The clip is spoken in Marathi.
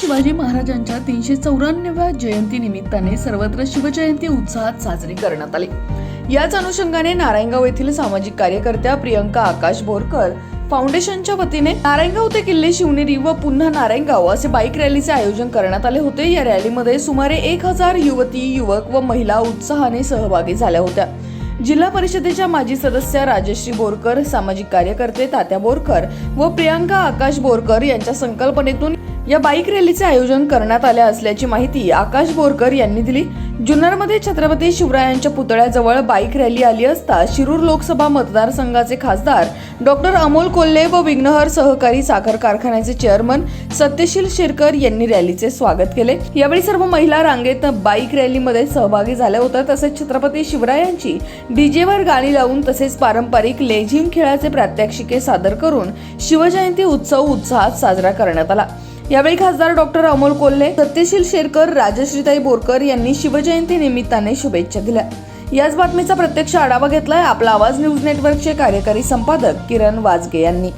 शिवाजी महाराजांच्या तीनशे चौऱ्याण्णव्या जयंती निमित्ताने सर्वत्र शिवजयंती उत्साहात साजरी करण्यात आली. याच अनुषंगाने नारायणगाव येथील सामाजिक कार्यकर्त्या प्रियंका आकाश बोरकर फाउंडेशनच्या वतीने नारायणगाव ते किल्ले शिवनेरी व पुन्हा नारायणगाव असे बाईक रॅलीचे आयोजन करण्यात आले होते. या रॅलीमध्ये सुमारे एक हजार युवती युवक व महिला उत्साहाने सहभागी झाल्या होत्या. जिल्हा परिषदेच्या माजी सदस्य राजश्री बोरकर सामाजिक कार्यकर्ते तात्या बोरकर व प्रियांका आकाश बोरकर यांच्या संकल्पनेतून या बाईक रॅलीचे आयोजन करण्यात आले असल्याची माहिती आकाश बोरकर यांनी दिली. जुन्नरमध्ये छत्रपती शिवरायांच्या पुतळ्याजवळ बाईक रॅली आली असता शिरूर लोकसभा मतदारसंघाचे खासदार डॉक्टर अमोल कोल्हे व विघ्नहर सहकारी साखर कारखान्याचे चेअरमन सत्यशील शिरकर यांनी रॅलीचे स्वागत केले. यावेळी सर्व महिला रांगेत बाईक रॅलीमध्ये सहभागी झाल्या होत्या. तसेच छत्रपती शिवरायांची डीजेवर गाणी लावून तसेच पारंपरिक लेझिम खेळाचे प्रात्यक्षिके सादर करून शिवजयंती उत्सव उत्साहात साजरा करण्यात आला. यावेळी खासदार डॉक्टर अमोल कोल्हे सत्यशील शेरकर राजश्रीताई बोरकर यांनी शिवजयंती निमित्ताने शुभेच्छा दिल्या. याच बातमीचा प्रत्यक्ष आढावा घेतलाय आपला आवाज न्यूज नेटवर्कचे कार्यकारी संपादक किरण वाजगे यांनी.